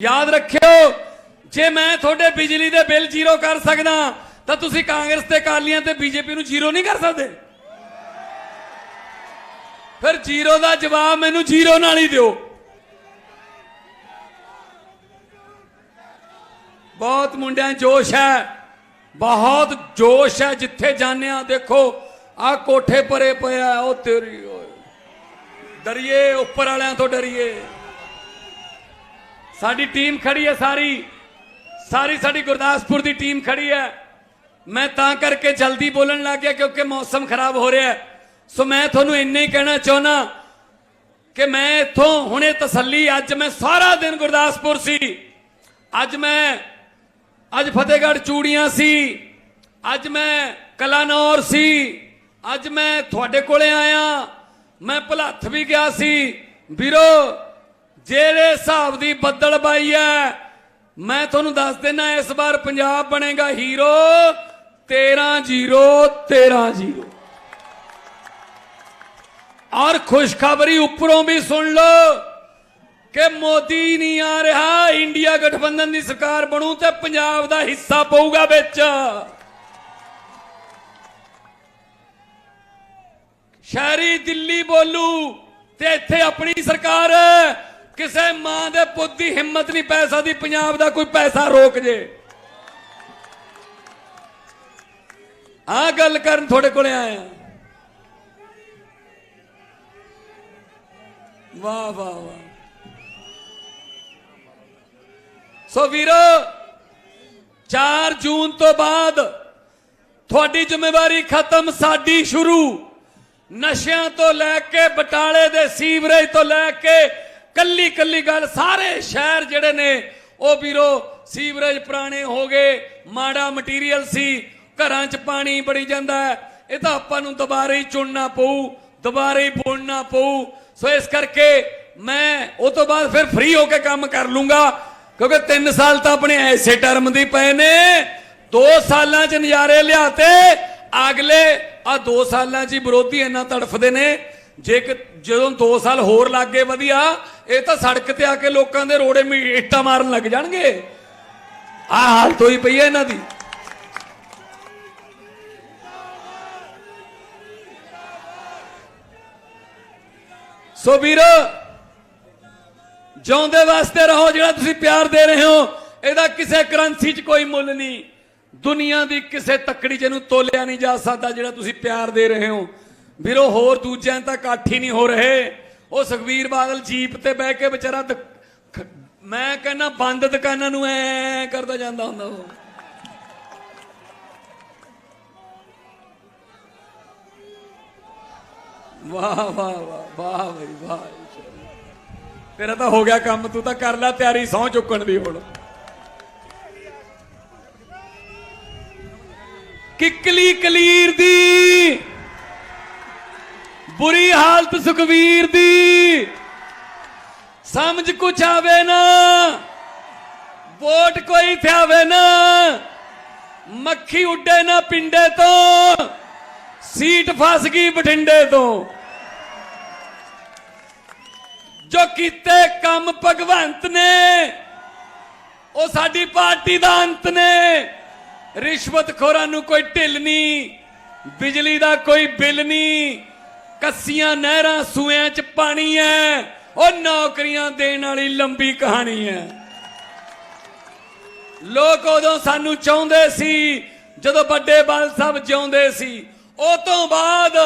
ਯਾਦ ਰੱਖਿਓ, ਜੇ ਮੈਂ ਤੁਹਾਡੇ ਬਿਜਲੀ ਦੇ ਬਿੱਲ ਜ਼ੀਰੋ ਕਰ ਸਕਦਾ, ਤਾਂ ਤੁਸੀਂ ਕਾਂਗਰਸ ਤੇ ਅਕਾਲੀਆਂ ਤੇ ਬੀਜੇਪੀ ਨੂੰ ਜ਼ੀਰੋ ਨਹੀਂ ਕਰ ਸਕਦੇ। ਫਿਰ ਜ਼ੀਰੋ ਦਾ ਜਵਾਬ ਮੈਨੂੰ ਜ਼ੀਰੋ ਨਾਲ ਹੀ ਦਿਓ। ਬਹੁਤ ਮੁੰਡਿਆਂ ਜੋਸ਼ ਹੈ, ਬਹੁਤ ਜੋਸ਼ ਹੈ ਜਿੱਥੇ ਜਾਂਦੇ ਆ ਦੇਖੋ ਆ ਕੋਠੇ ਪਰੇ ਪਿਆ, ਉਹ ਤੇਰੀ ਓਏ। ਡਰੀਏ, ਉੱਪਰ ਵਾਲਿਆਂ ਤੋਂ ਡਰੀਏ। ਸਾਡੀ ਟੀਮ ਖੜੀ ਹੈ ਸਾਰੀ। ਸਾਰੀ ਸਾਡੀ ਗੁਰਦਾਸਪੁਰ ਦੀ ਟੀਮ ਖੜੀ ਹੈ। ਮੈਂ ਤਾਂ ਕਰਕੇ ਜਲਦੀ ਬੋਲਣ ਲੱਗ ਗਿਆ ਕਿਉਂਕਿ ਮੌਸਮ ਖਰਾਬ ਹੋ ਰਿਹਾ ਸੋ ਮੈਂ ਤੁਹਾਨੂੰ ਇੰਨਾ ਹੀ ਕਹਿਣਾ ਚਾਹੁੰਦਾ ਕਿ ਮੈਂ ਇੱਥੋਂ ਹੁਣੇ ਤਸੱਲੀ, ਅੱਜ ਮੈਂ ਸਾਰਾ ਦਿਨ ਗੁਰਦਾਸਪੁਰ ਸੀ। ਅੱਜ ਮੈਂ, ਅੱਜ ਫਤਿਹਗੜ੍ਹ ਚੂੜੀਆਂ ਸੀ। ਅੱਜ ਮੈਂ ਕਲਾਨੌਰ ਸੀ। ਅੱਜ ਮੈਂ ਤੁਹਾਡੇ ਕੋਲੇ ਆਇਆ। ਮੈਂ ਭਲੱਥ ਵੀ ਗਿਆ ਸੀ। ਵੀਰੋ ਜਿਹੜੇ ਹਿਸਾਬ ਦੀ ਬੱਦਲਬਾਈ ਹੈ, ਮੈਂ ਤੁਹਾਨੂੰ ਦੱਸ ਦਿੰਨਾ, ਇਸ ਵਾਰ ਪੰਜਾਬ ਬਣੇਗਾ ਹੀਰੋ 13-0 13-0 ਔਰ ਖੁਸ਼ਖਬਰੀ ਉੱਪਰੋਂ ਵੀ ਸੁਣ ਲਓ ਕਿ ਮੋਦੀ ਨਹੀਂ ਆ ਰਿਹਾ, ਇੰਡੀਆ ਗਠਬੰਧਨ ਦੀ ਸਰਕਾਰ ਬਣੂ ਤੇ ਪੰਜਾਬ ਦਾ ਹਿੱਸਾ ਪਊਗਾ ਵਿੱਚ। ਸ਼ਹਿਰੀ ਦਿੱਲੀ ਬੋਲੂ ਤੇ ਇੱਥੇ ਆਪਣੀ ਸਰਕਾਰ ਕਿਸੇ ਮਾਂ ਦੇ ਪੁੱਤ ਦੀ ਹਿੰਮਤ ਨਹੀਂ ਪੈ ਸਕਦੀ, ਪੰਜਾਬ ਦਾ ਕੋਈ ਪੈਸਾ ਰੋਕ ਜੇ। ਆ ਗੱਲ ਕਰਨ ਤੁਹਾਡੇ ਕੋਲੇ ਆਇਆ। ਵਾਹ ਵਾਹ ਵਾਹ। ਸੋ ਵੀਰੋ 4 ਜੂਨ ਤੋਂ ਬਾਅਦ ਤੁਹਾਡੀ ਜ਼ਿੰਮੇਵਾਰੀ ਖਤਮ, ਸਾਡੀ ਸ਼ੁਰੂ। ਨਸ਼ਿਆਂ ਤੋਂ ਲੈ ਕੇ, ਬਟਾਲੇ ਦੇ ਸੀਵਰੇਜ ਤੋਂ ਲੈ ਕੇ ਕੱਲੀ ਕੱਲੀ ਗੱਲ, ਸਾਰੇ ਸ਼ਹਿਰ ਜਿਹੜੇ ਨੇ, ਉਹ ਵੀਰੋ, ਸੀਵਰੇਜ ਪੁਰਾਣੇ ਹੋ ਗਏ, ਮਾੜਾ ਮਟੀਰੀਅਲ ਸੀ, ਘਰਾਂ 'ਚ ਪਾਣੀ ਬੜੀ ਜਾਂਦਾ ਇਹ ਤਾਂ ਆਪਾਂ ਨੂੰ ਦੁਬਾਰਾ ਹੀ ਚੁਣਨਾ ਪਊ, ਦੁਬਾਰਾ ਹੀ ਬੋਲਣਾ ਪਊ। ਸੋ ਇਸ ਕਰਕੇ ਮੈਂ ਉਹ ਤੋਂ ਬਾਅਦ ਫਿਰ ਫ੍ਰੀ ਹੋ ਕੇ ਕੰਮ ਕਰ ਲੂੰਗਾ, ਕਿਉਂਕਿ 3 ਸਾਲ ਤਾਂ ਆਪਣੇ ਐਸੇ ਟਰਮ ਦੀ ਪਏ ਨੇ 2 ਸਾਲਾਂ 'ਚ ਨਜ਼ਾਰੇ ਲਿਆਤੇ, ਅਗਲੇ ਆ 2 ਸਾਲਾਂ 'ਚ ਹੀ ਵਿਰੋਧੀ ਇੰਨਾ ਤੜਫਦੇ ਨੇ ਜੇ ਕਿ ਜਦੋਂ 2 ਸਾਲ ਹੋਰ ਲੱਗ ਗਏ ਵਧੀਆ, ਇਹ ਤਾਂ ਸੜਕ ਤੇ ਆ ਕੇ ਲੋਕਾਂ ਦੇ ਰੋੜੇ ਮੀ, ਇੱਟਾਂ ਮਾਰਨ ਲੱਗ ਜਾਣਗੇ। ਆ ਹਾਲਤ ਹੋਈ ਪਈ ਹੈ ਇਹਨਾਂ ਦੀ। ਸੋ ਵੀਰ, ਜਿਉਂਦੇ ਵਾਸਤੇ ਰਹੋ, ਜਿਹੜਾ ਤੁਸੀਂ ਪਿਆਰ ਦੇ ਰਹੇ ਹੋ, ਇਹਦਾ ਕਿਸੇ ਕਰੰਸੀ 'ਚ ਕੋਈ ਮੁੱਲ ਨਹੀਂ। ਦੁਨੀਆ ਦੀ ਕਿਸੇ ਤੱਕੜੀ 'ਚ ਇਹਨੂੰ ਤੋਲਿਆ ਨਹੀਂ ਜਾ ਸਕਦਾ ਜਿਹੜਾ ਤੁਸੀਂ ਪਿਆਰ ਦੇ ਰਹੇ ਹੋ। ਵੀਰੋ, ਹੋਰ ਦੂਜਿਆਂ ਤਾਂ ਇਕੱਠ ਹੀ ਨਹੀਂ ਹੋ ਰਹੇ। ਉਹ ਸੁਖਵੀਰ ਬਾਦਲ ਜੀਪ ਤੇ ਬਹਿ ਕੇ ਵਿਚਾਰਾ ਮੈਂ ਕਹਿੰਦਾ ਬੰਦ ਦੁਕਾਨਾਂ ਨੂੰ ਐ ਕਰਦਾ ਜਾਂਦਾ ਹੁੰਦਾ ਉਹ। ਵਾਹ ਵਾਹ ਵਾਹ ਵਾਹ ਬਈ, ਵਾਹ। ਤੇਰਾ ਤਾਂ ਹੋ ਗਿਆ ਕੰਮ, ਤੂੰ ਤਾਂ ਕਰ ਲੈ ਤਿਆਰੀ, ਸਹੁੰ ਚੁੱਕਣ ਦੀ ਹੁਣ। ਕਿਕਲੀ ਕਲੀਰ ਦੀ ਬੁਰੀ ਹਾਲਤ ਸੁਖਵੀਰ ਦੀ। ਸਮਝ ਕੁਛ ਆਵੇ ਨਾ, ਵੋਟ ਕੋਈ ਥਿਆਵੇ ਨਾ, ਮੱਖੀ ਉੱਡੇ ਨਾ ਪਿੰਡੇ ਤੋਂ, ਸੀਟ ਫਸ ਗਈ ਬਠਿੰਡੇ ਤੋਂ। ਜੋ ਕੀਤੇ ਕੰਮ ਭਗਵੰਤ ਨੇ, ਉਹ ਸਾਡੀ ਪਾਰਟੀ ਦਾ ਅੰਤ ਨੇ। ਰਿਸ਼ਵਤਖੋਰਾਂ ਨੂੰ ਕੋਈ ਢਿੱਲ ਨਹੀਂ, ਬਿਜਲੀ ਦਾ ਕੋਈ ਬਿੱਲ ਨਹੀਂ। ਕੱਸੀਆਂ ਨਹਿਰਾਂ ਸੂਇਆਂ 'ਚ ਪਾਣੀ ਹੈ ਉਹ ਨੌਕਰੀਆਂ ਦੇਣ ਵਾਲੀ ਲੰਬੀ ਕਹਾਣੀ ਹੈ ਲੋਕ ਉਦੋਂ ਸਾਨੂੰ ਚਾਹੁੰਦੇ ਸੀ, ਜਦੋਂ ਵੱਡੇ ਬਾਲ ਸਾਹਿਬ ਜਿਉਂਦੇ ਸੀ। ਉਹ ਤੋਂ ਬਾਅਦ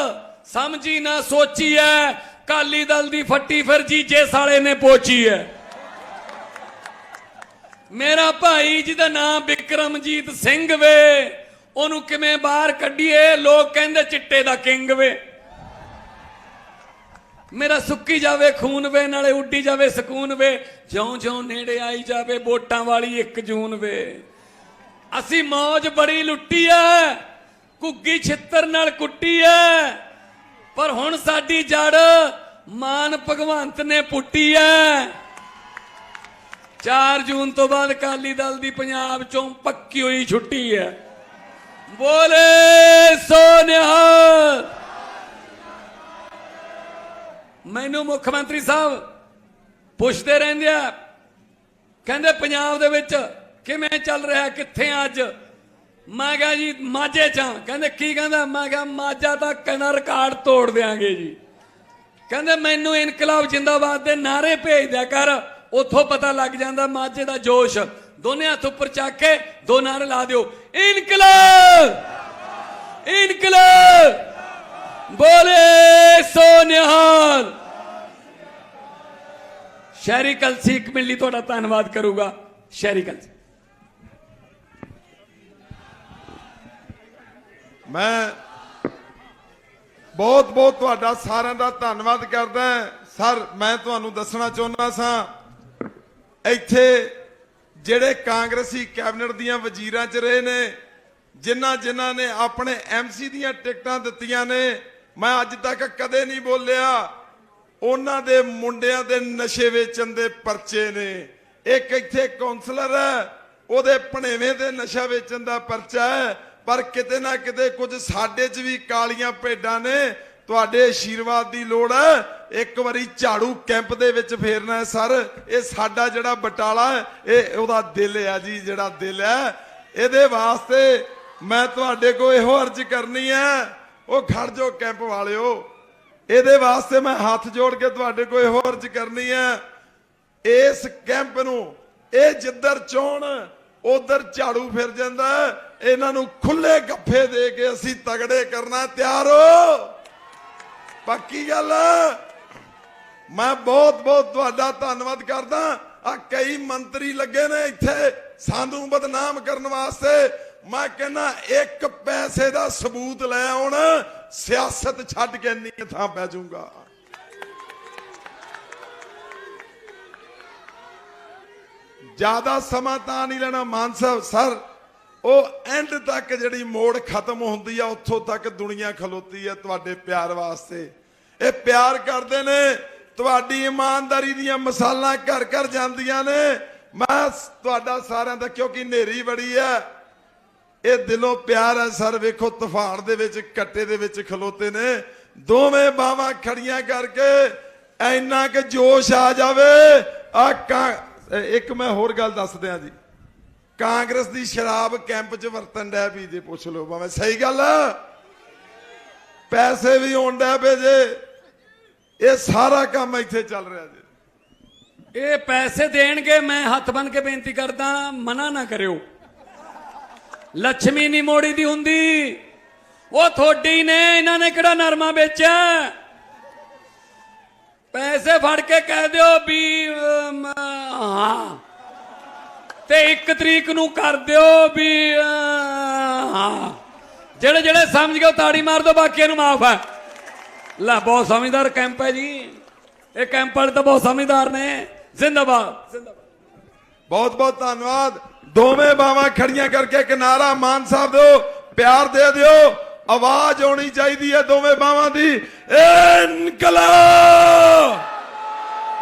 ਸਮਝੀ ਨਾ ਸੋਚੀ ਐ ਕਾਲੀ ਦਲ ਦੀ ਫੱਟੀ ਫਿਰ ਜੀਜੇ ਸਾਲੇ ਨੇ ਪੋਚੀ ਐ। ਮੇਰਾ ਭਾਈ ਜਿਹਦਾ ਨਾਮ ਵਿਕਰਮਜੀਤ ਸਿੰਘ ਵੇ। ਉਹਨੂੰ ਕਿਵੇਂ ਬਾਹਰ ਕੱਢੀਏ, ਲੋਕ ਕਹਿੰਦੇ ਚਿੱਟੇ ਦਾ ਕਿੰਗ ਵੇ। ਮੇਰਾ ਸੁੱਕੀ ਜਾਵੇ, ਖੂਨ ਵੇ, ਨਾਲੇ ਉੱਡੀ ਜਾਵੇ, ਸਕੂਨ ਵੇ। ਜਿਉਂ ਜਿਉਂ ਨੇੜੇ ਆਈ ਜਾਵੇ, ਵੋਟਾਂ ਵਾਲੀ 1 ਜੂਨ ਵੇ। ਅਸੀਂ ਮੌਜ ਬੜੀ ਲੁੱਟੀ ਐ ਕੁੱਗੀ ਛਿੱਤਰ ਨਾਲ ਕੁੱਟੀ ਐ। ਪਰ ਹੁਣ ਸਾਡੀ ਜੜ ਮਾਨ ਭਗਵੰਤ ਨੇ ਪੁੱਟੀ ਐ। 4 ਜੂਨ ਤੋਂ ਬਾਅਦ ਕਾਲੀ ਦਲ ਦੀ ਪੰਜਾਬ ਚੋਂ ਪੱਕੀ ਹੋਈ ਛੁੱਟੀ ਐ। ਬੋਲੇ ਸੋਨਿਹਾਲ ਮੈਨੂੰ ਮੁੱਖ ਮੰਤਰੀ ਸਾਹਿਬ ਪੁੱਛਦੇ ਰਹਿੰਦੇ ਆ, ਕਹਿੰਦੇ ਪੰਜਾਬ ਦੇ ਵਿੱਚ ਕਿਵੇਂ ਚੱਲ ਰਿਹਾ, ਕਿੱਥੇ ਅੱਜ? ਮੈਂ ਕਿਹਾ ਜੀ, ਮਾਝੇ ਚ ਕਹਿੰਦੇ ਕੀ ਕਹਿੰਦਾ? ਮੈਂ ਕਿਹਾ ਮਾਝਾ ਤਾਂ ਕਹਿੰਦਾ ਰਿਕਾਰਡ ਤੋੜ ਦਿਆਂਗੇ ਜੀ। ਕਹਿੰਦੇ ਮੈਨੂੰ ਇਨਕਲਾਬ ਜਿੰਦਾਬਾਦ ਦੇ ਨਾਰੇ ਭੇਜ ਦਿਆ ਕਰ, ਉੱਥੋਂ ਪਤਾ ਲੱਗ ਜਾਂਦਾ ਮਾਝੇ ਦਾ ਜੋਸ਼। ਦੋਨੇ ਹੱਥ ਉੱਪਰ ਚੱਕ ਕੇ ਦੋ ਨਾਰੇ ਲਾ ਦਿਓ। ਇਨਕਲਾਬ! ਇਨਕਲਾਬ! ਬੋਲੇ ਸੋ ਨਿਹਾਲ ਸ਼ਹਿਰੀ ਕਲਸੀ ਇੱਕ ਮਿੰਟ ਲਈ ਤੁਹਾਡਾ ਧੰਨਵਾਦ ਕਰੂਗਾ ਸ਼ਹਿਰੀ ਕਲਸੀ ਮੈਂ ਬਹੁਤ ਬਹੁਤ ਤੁਹਾਡਾ ਸਾਰਿਆਂ ਦਾ ਧੰਨਵਾਦ ਕਰਦਾ ਸਰ ਮੈਂ ਤੁਹਾਨੂੰ ਦੱਸਣਾ ਚਾਹੁੰਦਾ ਸਾਂ ਇੱਥੇ ਜਿਹੜੇ ਕਾਂਗਰਸੀ ਕੈਬਨਿਟ ਦੀਆਂ ਵਜ਼ੀਰਾਂ 'ਚ ਰਹੇ ਨੇ ਜਿਨ੍ਹਾਂ ਜਿਨ੍ਹਾਂ ਨੇ ਆਪਣੇ ਐਮਸੀ ਦੀਆਂ ਟਿਕਟਾਂ ਦਿੱਤੀਆਂ ਨੇ ਮੈਂ ਅੱਜ ਤੱਕ ਕਦੇ ਨਹੀਂ ਬੋਲਿਆ, ਉਹਨਾਂ ਦੇ ਮੁੰਡਿਆਂ ਦੇ ਨਸ਼ੇ ਵੇਚਣ ਦੇ ਪਰਚੇ ਨੇ। ਇੱਕ ਇੱਥੇ ਕਾਉਂਸਲਰ ਹੈ, ਉਹਦੇ ਭਣੇਵੇਂ ਦੇ ਨਸ਼ਾ ਵੇਚਣ ਦਾ ਪਰਚਾ ਹੈ, ਪਰ ਕਿਤੇ ਨਾ ਕਿਤੇ ਕੁਝ ਸਾਡੇ 'ਚ ਵੀ ਕਾਲੀਆਂ ਭੇਡਾਂ ਨੇ। ਤੁਹਾਡੇ ਆਸ਼ੀਰਵਾਦ ਦੀ ਲੋੜ ਹੈ, ਇੱਕ ਵਾਰੀ ਝਾੜੂ ਕੈਂਪ ਦੇ ਵਿੱਚ ਫੇਰਨਾ ਹੈ ਸਰ। ਇਹ ਸਾਡਾ ਜਿਹੜਾ ਬਟਾਲਾ ਇਹ ਉਹਦਾ ਦਿਲ ਹੈ ਜੀ, ਜਿਹੜਾ ਦਿਲ ਹੈ। ਇਹਦੇ ਵਾਸਤੇ ਮੈਂ ਤੁਹਾਡੇ ਕੋਲ ਇਹੋ ਅਰਜ਼ ਕਰਨੀ ਹੈ ਉਹ ਖੜ ਜਾਓ ਕੈਂਪ ਵਾਲਿਓ। ਇਹਦੇ ਵਾਸਤੇ ਮੈਂ ਹੱਥ ਜੋੜ ਕੇ ਤੁਹਾਡੇ ਕੋਲ ਇਹੋ ਅਰਜ਼ ਕਰਨੀ ਹੈ ਇਸ ਕੈਂਪ ਨੂੰ, ਇਹ ਜਿੱਧਰ ਚੋਣ, ਉਧਰ ਝਾੜੂ ਫਿਰ ਜਾਂਦਾ। ਇਹਨਾਂ ਨੂੰ ਖੁੱਲੇ ਗੱਫੇ ਦੇ ਕੇ ਅਸੀਂ ਤਗੜੇ ਕਰਨਾ ਤਿਆਰ ਹੋ। ਪੱਕੀ ਗੱਲ ਮੈਂ ਬਹੁਤ ਬਹੁਤ ਤੁਹਾਡਾ ਧੰਨਵਾਦ ਕਰਦਾ। ਆ ਕਈ ਮੰਤਰੀ ਲੱਗੇ ਨੇ ਇੱਥੇ ਸਾਨੂੰ ਬਦਨਾਮ ਕਰਨ ਵਾਸਤੇ। ਮੈਂ ਕਹਿੰਦਾ ਇੱਕ ਪੈਸੇ ਦਾ ਸਬੂਤ ਲੈ ਆਉਣ, ਸਿਆਸਤ ਛੱਡ ਕੇ ਨਹੀਂ ਥਾਂ ਪੈ ਜਾਊਗਾ। ਜ਼ਿਆਦਾ ਸਮਾਂ ਤਾਂ ਨਹੀਂ ਲੈਣਾ ਮਾਨ ਸਾਹਿਬ, ਸਰ। ਉਹ ਐਂਡ ਤੱਕ ਜਿਹੜੀ ਮੋੜ ਖਤਮ ਹੁੰਦੀ ਆ, ਉੱਥੋਂ ਤੱਕ ਦੁਨੀਆ ਖਲੋਤੀ ਆ ਤੁਹਾਡੇ ਪਿਆਰ ਵਾਸਤੇ। ਇਹ ਪਿਆਰ ਕਰਦੇ ਨੇ, ਤੁਹਾਡੀ ਇਮਾਨਦਾਰੀ ਦੀਆਂ ਮਸਾਲਾਂ ਘਰ ਘਰ ਜਾਂਦੀਆਂ ਨੇ। ਮੈਂ ਤੁਹਾਡਾ ਸਾਰਿਆਂ ਦਾ, ਕਿਉਂਕਿ ਨੇਰੀ ਬੜੀ ਆ ਇਹ ਦਿਲੋਂ ਪਿਆਰ ਹੈ ਸਰ, ਵੇਖੋ ਤੂਫਾਨ ਦੇ ਵਿੱਚ, ਕੱਟੇ ਦੇ ਵਿੱਚ ਖਲੋਤੇ ਨੇ। ਦੋਵੇਂ ਬਾਹਾਂ ਖੜੀਆਂ ਕਰਕੇ ਐਨਾ ਕਿ ਜੋਸ਼ ਆ ਜਾਵੇ। ਆ ਇੱਕ ਮੈਂ ਹੋਰ ਗੱਲ ਦੱਸ ਦਿਆਂ ਜੀ। ਕਾਂਗਰਸ ਦੀ ਸ਼ਰਾਬ ਕੈਂਪ 'ਚ ਵਰਤਨ ਡੈ ਵੀ ਜੇ ਪੁੱਛ ਲਓ ਭਾਵੇਂ ਸਹੀ ਗੱਲ ਆ। ਪੈਸੇ ਵੀ ਹੋਣ ਡੈ ਪਏ ਜੇ। ਇਹ ਸਾਰਾ ਕੰਮ ਇੱਥੇ ਚੱਲ ਰਿਹਾ ਜੀ। ਇਹ ਪੈਸੇ ਦੇਣਗੇ, ਮੈਂ ਹੱਥ ਬੰਨ ਕੇ ਬੇਨਤੀ ਕਰਦਾ, ਮਨਾ ਨਾ ਕਰਿਓ। ਲక్ష్ਮੀ ਨਹੀਂ ਮੋੜੀ ਦੀ ਹੁੰਦੀ। ਉਹ ਥੋੜੀ ਨੇ, ਇਹਨਾਂ ਨੇ ਕਿਹੜਾ ਨਰਮਾ ਵੇਚਿਆ? ਪੈਸੇ ਫੜ ਕੇ ਕਹਿ ਦਿਓ ਵੀ ਹਾਂ। ਤੇ ਇੱਕ ਤਰੀਕ ਨੂੰ ਕਰ ਦਿਓ ਵੀ ਹਾਂ। ਜਿਹੜੇ ਜਿਹੜੇ ਸਮਝ ਗਏ ਤਾੜੀ ਮਾਰ ਦਿਓ ਬਾਕੀਆਂ ਨੂੰ ਮਾਫ ਹੈ। ਲੈ, ਬਹੁਤ ਸਮਝਦਾਰ ਕੈਂਪ ਹੈ ਜੀ। ਇਹ ਕੈਂਪ ਵਾਲੇ ਤਾਂ ਬਹੁਤ ਸਮਝਦਾਰ ਨੇ। ਜ਼ਿੰਦਾਬਾਦ। ਜ਼ਿੰਦਾਬਾਦ। ਬਹੁਤ ਬਹੁਤ ਧੰਨਵਾਦ। ਦੋਵੇਂ ਬਾਵਾਂ ਖੜੀਆਂ ਕਰਕੇ ਕਿਨਾਰਾ ਮਾਨ ਸਾਹਿਬ ਦਿਓ, ਪਿਆਰ ਦੇ ਦਿਓ, ਆਵਾਜ਼ ਆਉਣੀ ਚਾਹੀਦੀ ਹੈ ਦੋਵੇਂ ਬਾਵਾਂ ਦੀ। ਇਨਕਲਾਬ!